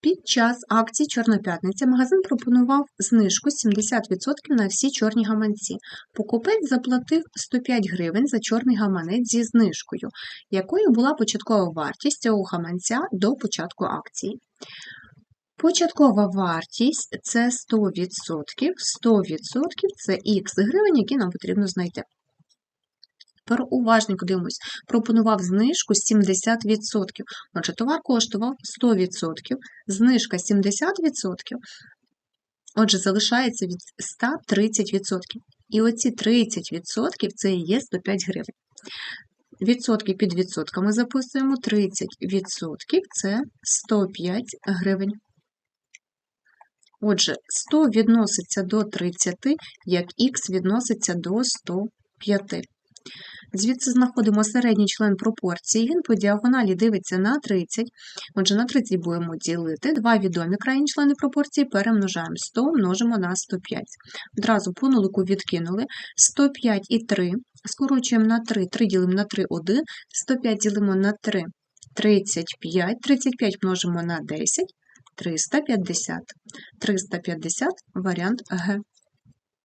Під час акції Чорна п'ятниця магазин пропонував знижку 70% на всі чорні гаманці. Покупець заплатив 105 гривень за чорний гаманець зі знижкою, якою була початкова вартість цього гаманця до початку акції. Початкова вартість це 100%, 100% це х гривень, які нам потрібно знайти. Тепер уважненько дивимось, пропонував знижку 70%. Отже, товар коштував 100%, знижка 70%, отже, залишається від 100 30%. І оці 30% це і є 105 гривень. Відсотки під відсотками записуємо 30% це 105 гривень. Отже, 100 відноситься до 30, як х відноситься до 105. Звідси знаходимо середній член пропорції, він по діагоналі дивиться на 30. Отже, на 30 будемо ділити. Два відомі крайні члени пропорції перемножаємо. 100 множимо на 105. Одразу по нулику відкинули. 105 і 3. Скорочуємо на 3, 3 ділимо на 3 – 1, 105 ділимо на 3 – 35, 35 множимо на 10 – 350. 350 – варіант Г.